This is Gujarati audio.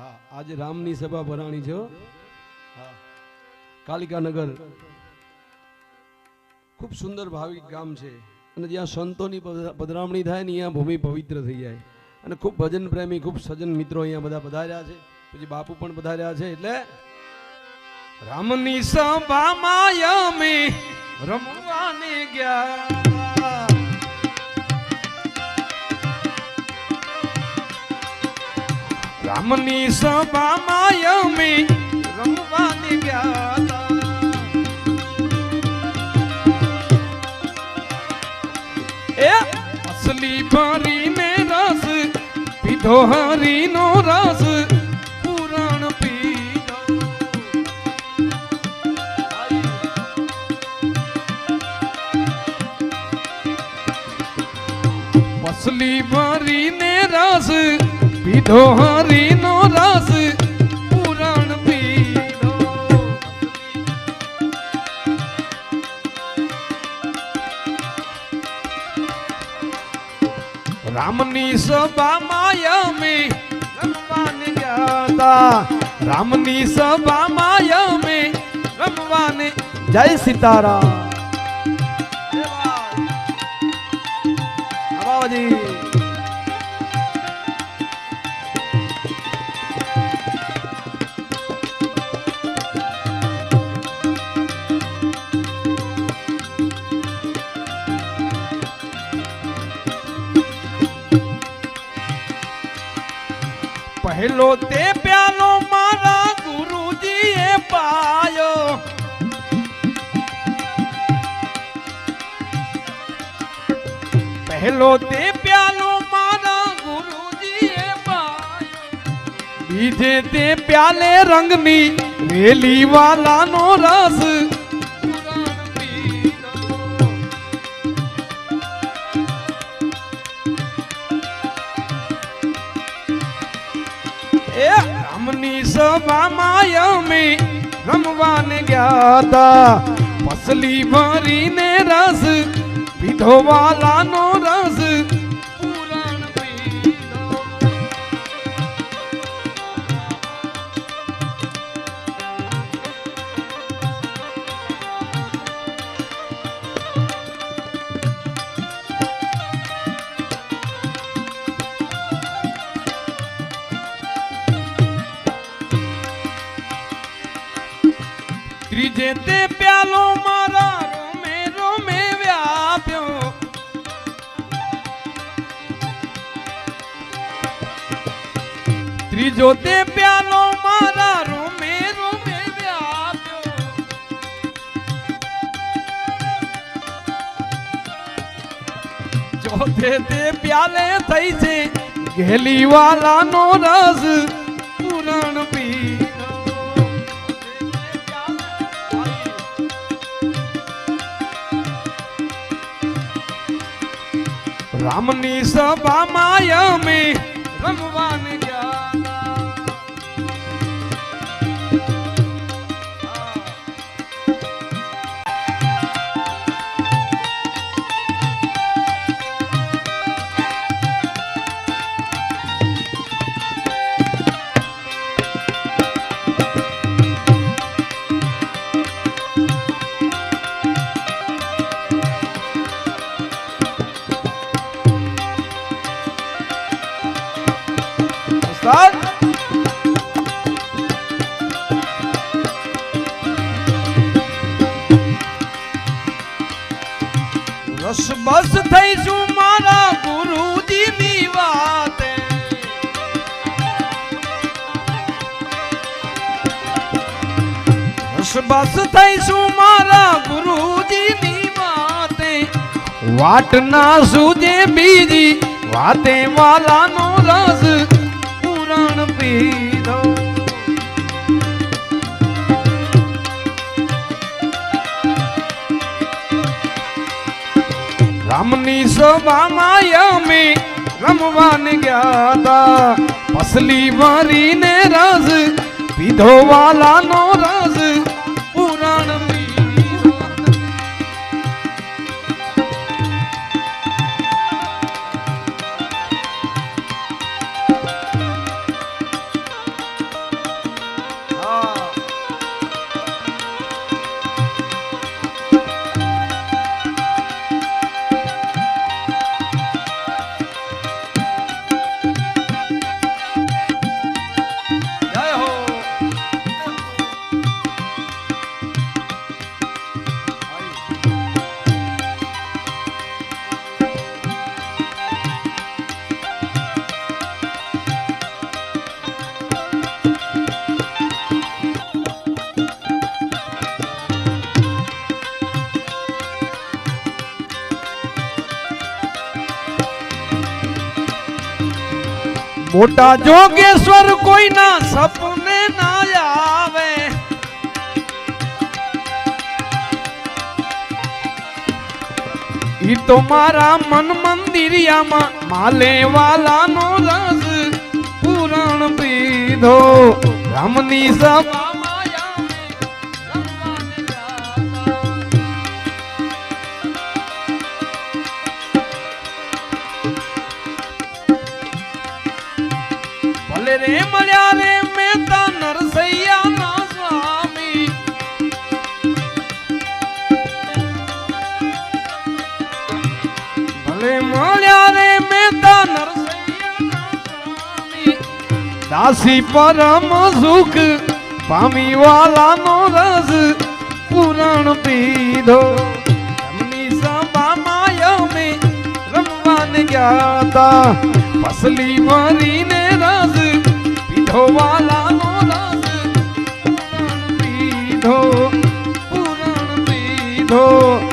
હા, આજે રામની સભા ભરાણી છે કાલિકાનગર. ખૂબ સુંદર ભાવિક ગામ છે. અને જ્યાં સંતોની પધરામણી થાય ને અહીંયા ભૂમિ પવિત્ર થઈ જાય. અને ખૂબ ભજન પ્રેમી, ખૂબ સજન મિત્રો અહીંયા બધા પધાર્યા છે. પછી બાપુ પણ પધાર્યા છે. એટલે રામની સભામાં અમે રમવાને ગયા. રામની સભામાં અમે રમવાની ગયા. એ અસલી ભરીને રસ, પીધો હરીનો રસ, પુરાણ પીધો પસલી ભરીને રસ, પીધો હરીનો સભામાં અમે રમવાને ગયા હતા રામની સભામાં અમે રમવાને જય સીતારામ. બાબાજી. પહેલો તે પ્યાલો મારા ગુરુજીએ પાયો. પહેલો તે પ્યાલો મારા ગુરુજીએ પાયો. બીજે તે પ્યાલે રંગની રેલી વાલાનો રસ. સભામાં અમે રમવાને ગયા હતા. પસલી ભરીને રસ પીધો વાલાનો રસ ત્રીજે તે પ્યાલો મારા રોમે રોમે વ્યાપ્યો. ત્રીજો તે પ્યાલો મારા રોમે રોમે વ્યાપ્યો. ચોથે તે પ્યાલે થઈ છે ઘેલી વાલાનો રસ પૂરણ પીધો રામની સભામાં અમે રમવાને રસ બસ થઈશું મારા ગુરુજીની વાત. રસ બસ થઈશું મારા ગુરુજીની વાતે. વાટ ના સુજે બીજી વાતે વાલાનો રસ. પીધો રામની સભામાં અમે રમવાને ગયા હતા. પસલી મારીને રસ પીધો વાલાનો રસ મોટા જોગેશ્વર કોઈના સપને ના આવે. ઈ તો મારા મન મંદિરિયામાં માલે વાલાનો રસ પૂરણ પીધો. રામની સભામાં ભલે રે મળ્યા રે મેતા નરસૈયા ના સ્વામી. ભલે મળ્યા રે મેતા નરસૈયા ના દાસી પરમ સુખ પામી વાલાનો રસ પુરાણ પીધો. ગયા હતા. પસલી મારીને પીધો વાલાનો રસ પીધો પુરાણ પીધો.